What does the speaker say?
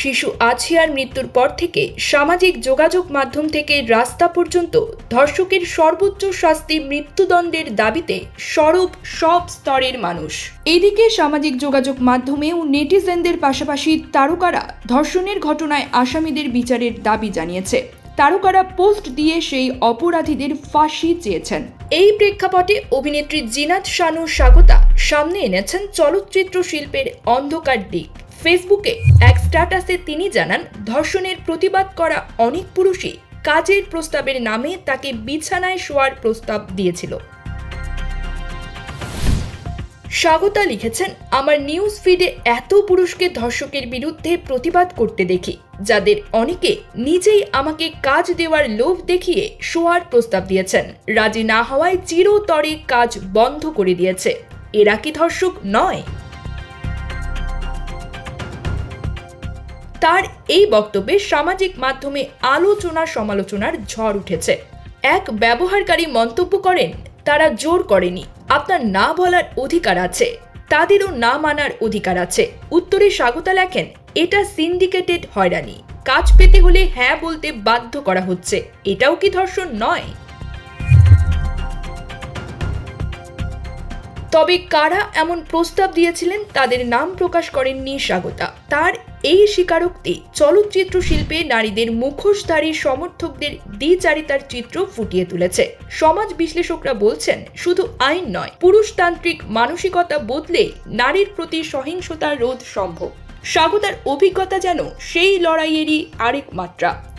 শিশু আছিয়ার মৃত্যুর পর থেকে সামাজিক যোগাযোগ মাধ্যম থেকে রাস্তা পর্যন্ত ধর্ষকের সর্বোচ্চ শাস্তি মৃত্যুদণ্ডের দাবিতে সরব সব স্তরের মানুষ। এদিকে সামাজিক যোগাযোগ মাধ্যমেও নেটিজেনদের পাশাপাশি তারকারা ধর্ষণের ঘটনায় আসামিদের বিচারের দাবি জানিয়েছে। তারকারা পোস্ট দিয়ে সেই অপরাধীদের ফাঁসি চেয়েছেন। এই প্রেক্ষাপটে অভিনেত্রী জিনাত শানু স্বাগতা সামনে এনেছেন চলচ্চিত্র শিল্পের অন্ধকার দিক। ফেসবুকে এক স্ট্যাটাসে তিনি জানান, ধর্ষণের প্রতিবাদ করা অনেক পুরুষই কাজের প্রস্তাবের নামে তাকে বিছানায় শোয়ার প্রস্তাব দিয়েছিল। স্বাগতা লিখেছেন, আমার নিউজ ফিডে এত পুরুষকে ধর্ষকের বিরুদ্ধে প্রতিবাদ করতে দেখি, যাদের অনেকে নিজেই আমাকে কাজ দেওয়ার লোভ দেখিয়ে শোয়ার প্রস্তাব দিয়েছেন। রাজি না হওয়ায় চিরতরে কাজ বন্ধ করে দিয়েছে। এরা কি ধর্ষক নয়? তার এই বক্তব্যে সামাজিক মাধ্যমে আলোচনা সমালোচনার ঝড় উঠেছে। এক ব্যবহারকারী মন্তব্য করেন, তারা জোর করেনি। আপনার না বলার অধিকার আছে। তাদেরও না মানার অধিকার আছে। উত্তরে স্বাগতা লেখেন, এটা সিন্ডিকেটেড হয়রানি। কাজ পেতে হলে হ্যাঁ বলতে বাধ্য করা হচ্ছে। এটাও কি ধর্ষণ নয়? তবে কারা এমন প্রস্তাব দিয়েছিলেন তাদের নাম প্রকাশ করেননি স্বাগতা। তার এই স্বীকারোক্তি চলচ্চিত্র শিল্পে নারীদের মুখোশধারী সমর্থকদের দ্বিচারিতার চিত্র ফুটিয়ে তুলেছে। সমাজ বিশ্লেষকরা বলছেন, শুধু আইন নয়, পুরুষতান্ত্রিক মানসিকতা বদলে নারীর প্রতি সহিংসতা রোধ সম্ভব। স্বাগতার অভিজ্ঞতা যেন সেই লড়াইয়েরই আরেক মাত্রা।